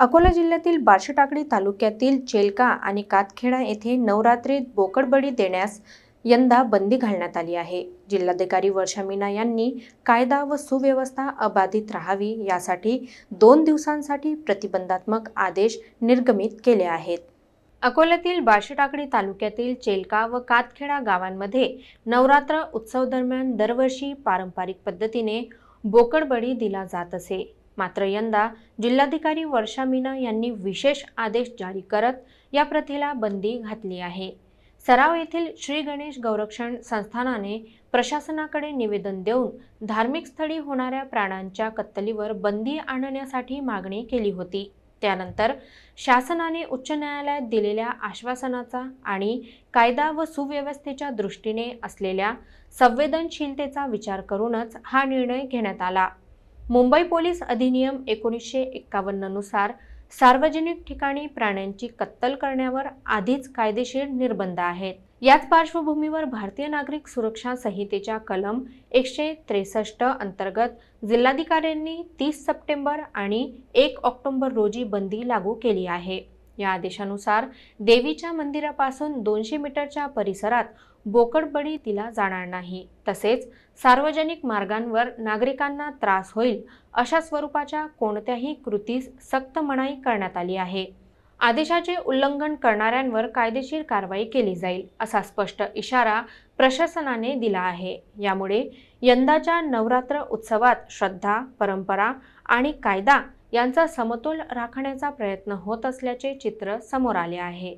अकोला जिल्ह्यातील बार्शीटाकडी तालुक्यातील चेलका आणि कातखेडा येथे नवरात्रीत बोकडबडी देण्यास यंदा बंदी घालण्यात आली आहे. जिल्हाधिकारी वर्षा मीना यांनी कायदा व सुव्यवस्था अबाधित राहावी यासाठी दोन दिवसांसाठी प्रतिबंधात्मक आदेश निर्गमित केले आहेत. अकोल्यातील बार्शीटाकडी तालुक्यातील चेलका व कातखेडा गावांमध्ये नवरात्र उत्सव दरम्यान दरवर्षी पारंपरिक पद्धतीने बोकडबळी दिला जात असे. मात्र यंदा जिल्हाधिकारी वर्षा मीना यांनी विशेष आदेश जारी करत या प्रथेला बंदी घातली आहे. सराव येथील श्री गणेश गौरक्षण संस्थानाने प्रशासनाकडे निवेदन देऊन धार्मिक स्थळी होणाऱ्या प्राण्यांच्या कत्तलीवर बंदी आणण्यासाठी मागणी केली होती. त्यानंतर शासनाने उच्च न्यायालयात दिलेल्या आश्वासनाचा आणि कायदा व सुव्यवस्थेच्या दृष्टीने असलेल्या संवेदनशीलतेचा विचार करूनच हा निर्णय घेण्यात आला. मुंबई पोलीस अधिनियम एकोणीसशे एक्कावन्ननुसार सार्वजनिक ठिकाणी प्राण्यांची कत्तल करण्यावर आधीच कायदेशीर निर्बंध आहेत. याच पार्श्वभूमीवर भारतीय नागरिक सुरक्षा संहितेच्या कलम एकशे त्रेसष्ट अंतर्गत जिल्हाधिकाऱ्यांनी तीस सप्टेंबर आणि एक ऑक्टोबर रोजी बंदी लागू केली आहे. या आदेशानुसार देवीच्या मंदिरापासून दोनशे मीटरच्या परिसरात बोकडबळी दिला जाणार नाही. तसेच सार्वजनिक मार्गांवर नागरिकांना त्रास होईल अशा स्वरूपाच्या कोणत्याही कृतीस सक्त मनाई करण्यात आली आहे. आदेशाचे उल्लंघन करणाऱ्यांवर कायदेशीर कारवाई केली जाईल असा स्पष्ट इशारा प्रशासनाने दिला आहे. यामुळे यंदाच्या नवरात्र उत्सवात श्रद्धा परंपरा आणि कायदा यांचा समतोल राखण्याचा प्रयत्न होत असल्याचे चित्र समोर आले आहे.